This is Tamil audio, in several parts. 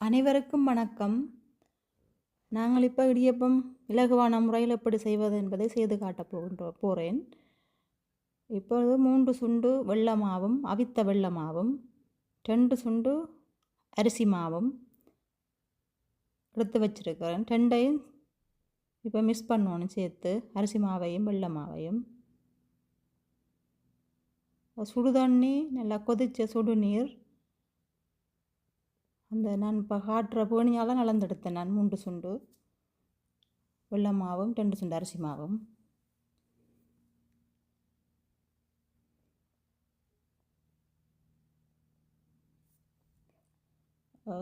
அனைவருக்கும் வணக்கம். நாங்கள் இப்போ இடியப்பம் இலகுவான முறையில் எப்படி செய்வது என்பதை செய்து காட்டப் போகின்ற போகிறேன் இப்பொழுது மூன்று சுண்டு வெள்ளமாவும் அவித்த வெள்ளமாவும் ரெண்டு சுண்டு அரிசி மாவும் எடுத்து வச்சிருக்கிறேன். ரெண்டையும் இப்போ மிஸ் பண்ணணும் சேர்த்து அரிசி மாவையும் வெள்ள மாவையும். சுடுதண்ணி நல்லா கொதித்த சுடுநீர் அந்த நான் இப்போ காட்டுற பேணியால் நலந்தெடுத்தேன் நான் மூன்று சுண்டு. வெள்ளை மாவும் ரெண்டு சுண்டு அரிசி மாவும்.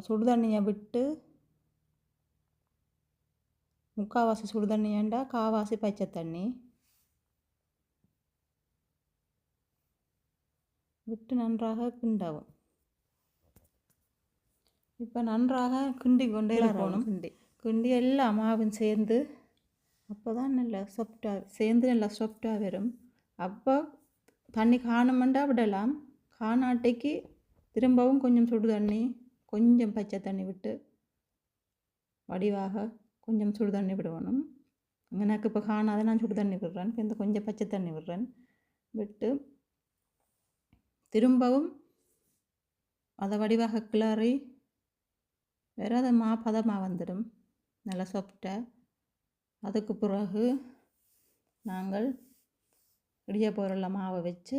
சுடுதண்ணியை விட்டு முக்கால்வாசி சுடுதண்ணி ஏண்டா காவாசி பச்சை தண்ணி விட்டு நன்றாக கிண்டவும். இப்போ நன்றாக கிண்டி கொண்டே இருக்கணும். கிண்டி. கிண்டி எல்லா மாவும் சேர்ந்து அப்போ தான் நல்லா சாஃப்டாக சேர்ந்து நல்லா சாஃப்டாக வரும். அப்போ தண்ணி காணுமெண்டா விடலாம். காணாட்டைக்கு திரும்பவும் கொஞ்சம் சுடு தண்ணி கொஞ்சம் பச்சை தண்ணி விட்டு வடிவாக கொஞ்சம் சுடு தண்ணி விடணும். எனக்கு இப்போ காணாத நான் சுடு தண்ணி விடுறேன். இந்த கொஞ்சம் பச்சை தண்ணி விடுறேன். விட்டு திரும்பவும் அதை வடிவாக கிளறி வேறு அது மா பதமாக வந்துடும். நல்லா சாப்பிட்டால் அதுக்கு பிறகு நாங்கள் இடிய பொருளில் மாவை வச்சு.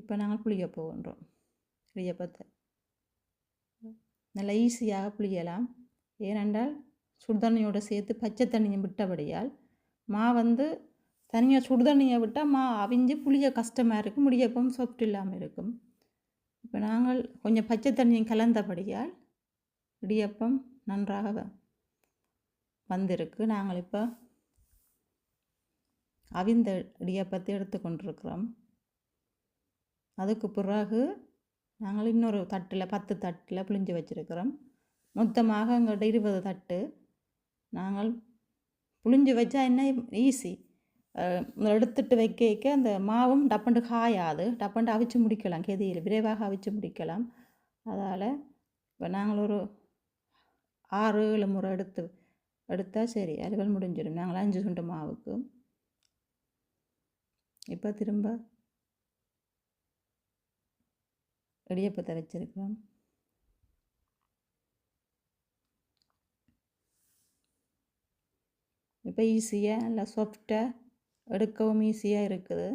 இப்போ நாங்கள் புளிய போகின்றோம். இடியப்பத்தை நல்லா ஈஸியாக புளியலாம். ஏனென்றால் சுடுதண்ணியோடு சேர்த்து பச்சை தண்ணியை விட்டபடியால் மா வந்து தனியாக சுடுதண்ணியை விட்டால் மா அவிஞ்சு புளிய கஷ்டமாக இருக்கும். முடியப்பம் சொப்ட் இல்லாமல் இருக்கும். இப்போ நாங்கள் கொஞ்சம் பச்சை தண்ணியும் கலந்தபடியால் இடியப்பம் நன்றாக வந்திருக்கு. நாங்கள் இப்போ அவிந்த இடியப்பத்தை எடுத்துக்கொண்டிருக்கிறோம் அதுக்கு பிறகு நாங்கள் இன்னொரு தட்டில் பத்து தட்டில் புளிஞ்சு வச்சுருக்கிறோம். மொத்தமாக எங்கள்கிட்ட இருபது தட்டு. நாங்கள் புளிஞ்சு வச்சா என்ன? ஈஸி. எடுத்துட்டு வைக்க வைக்க அந்த மாவும் டப்பண்டு காயாது. டப்பண்டு அவிச்சு முடிக்கலாம். கெதியில் விரைவாக அவிச்சு முடிக்கலாம். அதால் இப்போ நாங்கள் ஒரு ஆறு ஏழு முறை எடுத்து எடுத்தால் சரி அலுவல் முடிஞ்சிடும். நாங்கள் அஞ்சு சுண்டு மாவுக்கு. இப்போ திரும்ப இடியப்பத்தை வச்சுருக்கோம் இப்போ ஈஸியாக நல்லா சாஃப்டாக எடுக்கவும் ஈஸியாக இருக்குது.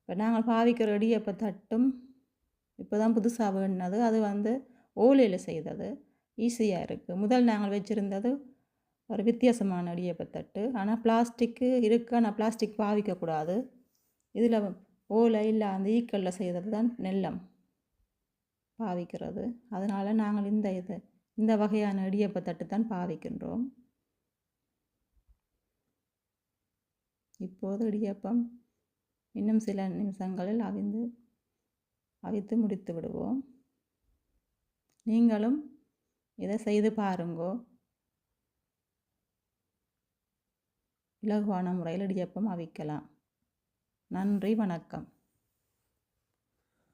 இப்போ நாங்கள் பாவிக்கிற இடியப்ப தட்டும். இப்போ தான் புதுசாக வேணுனது. அது வந்து ஓலையில் செய்தது. ஈஸியாக இருக்குது முதல் நாங்கள் வச்சுருந்தது ஒரு வித்தியாசமான இடியப்பத்தட்டு ஆனால் பிளாஸ்டிக்கு இருக்குது ஆனால் பிளாஸ்டிக் பாவிக்கக்கூடாது இதில் ஓலை இல்லை அந்த ஈக்கல்ல செய்தது தான் நெல்லம் பாவிக்கிறது. அதனால் நாங்கள் இந்த இது இந்த வகையான இடியப்பத்தட்டு தான் பாவிக்கின்றோம். இப்போது இடியப்பம் இன்னும் சில நிமிஷங்களில் அவிந்து அவித்து முடித்து விடுவோம். நீங்களும் இதை செய்து பாருங்கோ? இலகுவான முறையில் இடியப்பம் அவிக்கலாம். நன்றி வணக்கம்.